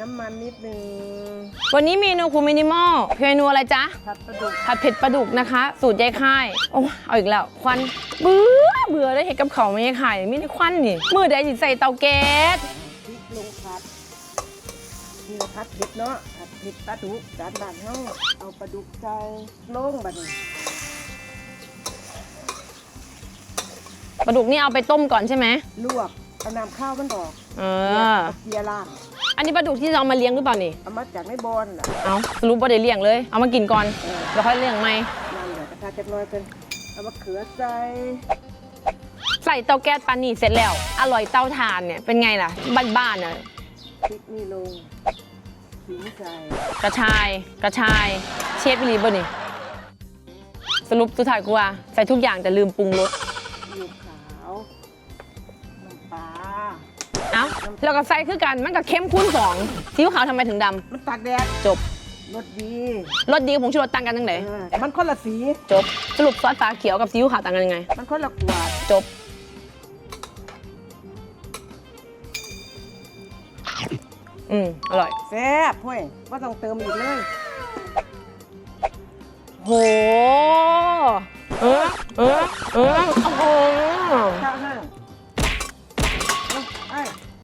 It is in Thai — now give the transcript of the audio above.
น้ำมันนิดนึงวันนี้เมนูคูมินิมอลเมนูอะไรจ๊ะ ผัดปลาดุกผัดเผ็ดปลาดุกนะคะ สูตรยายค่ายโอ้เอาอีกแล้ว ควันเบื่อเบื่อได้เห็นกับเขาวไม่ยายค่ายมีแต่ควันนี่มือใดจิใส่เตาแก๊สพริกลงผัดนี่เราผัดเผ็ดเนาะผัดเผ็ดปลาดุกจานบานเฮาเอาปลาดุกใส่ลงบัดนี้ปลาดุกนี่เอาไปต้มก่อนใช่ไหมลวกเอาน้ำข้าวมันออกเออเอาเกียร์ล่าง อันนี้ปลาดุกที่เรามาเลี้ยงหรือเปล่านี่ เอามาจากในบอนล่ะเอาสรุปว่าได้เลี้ยงเลย เอามากินก่อนเออแล้วค่อยเลี้ยงไหมนั่นแหละกระทะจักหน้อยเป็นเอามะเขือใส่ใส่เตาแก๊สปานนี่เสร็จแล้ว อร่อยเตาถ่านเนี่ยเป็นไงล่ะ บ้านๆน่ะพริกนี่ลงขิงใส่กระชาย กระชาย เชฟอีหลีบ่นี่ สรุปสุดท้ายกูว่าใส่ทุกอย่างแต่ลืมปรุงรสยูขาวน้ำปลาเอ้า แล้วก็ใส่คือกันมันก็เข้มข้นสองซีอิ๊วขาวทำไมถึงดมันตากแดดำจบรสดีรสดีกับผงชูรสต่างกันยังไงเออมันคนละสี จบสรุปซอสฟ้าเขียวกับซีอิ๊วขาวต่างกันยังไง มันคนละขวดจบ อืมอร่อย แซ่บเว้ยว่าต้องเติมอีกเลยโห เออเออเออโอ้โห ข้าวให้